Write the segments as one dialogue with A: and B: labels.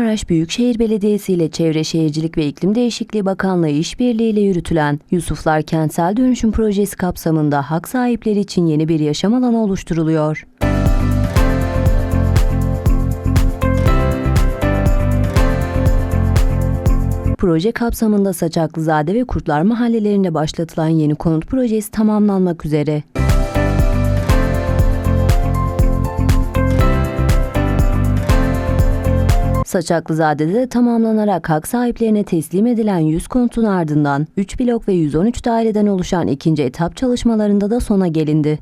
A: Maraş Büyükşehir Belediyesi ile Çevre Şehircilik ve İklim Değişikliği Bakanlığı işbirliğiyle yürütülen Yusuflar Kentsel Dönüşüm Projesi kapsamında hak sahipleri için yeni bir yaşam alanı oluşturuluyor. Proje kapsamında Saçaklızade ve Kurtlar mahallelerinde başlatılan yeni konut projesi tamamlanmak üzere. Saçaklızade'de de tamamlanarak hak sahiplerine teslim edilen 100 konutun ardından 3 blok ve 113 daireden oluşan ikinci etap çalışmalarında da sona gelindi.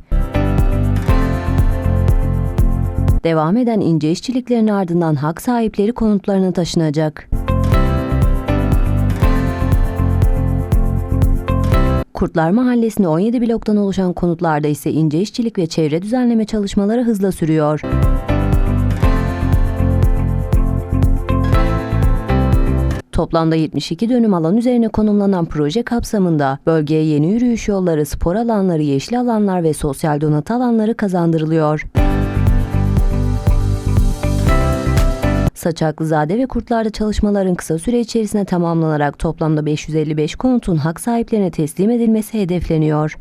A: Devam eden ince işçiliklerin ardından hak sahipleri konutlarına taşınacak. Kurtlar Mahallesi'nde 17 bloktan oluşan konutlarda ise ince işçilik ve çevre düzenleme çalışmaları hızla sürüyor. Toplamda 72 dönüm alan üzerine konumlanan proje kapsamında bölgeye yeni yürüyüş yolları, spor alanları, yeşil alanlar ve sosyal donatı alanları kazandırılıyor. Saçaklızade ve Kurtlar'da çalışmaların kısa süre içerisinde tamamlanarak toplamda 555 konutun hak sahiplerine teslim edilmesi hedefleniyor.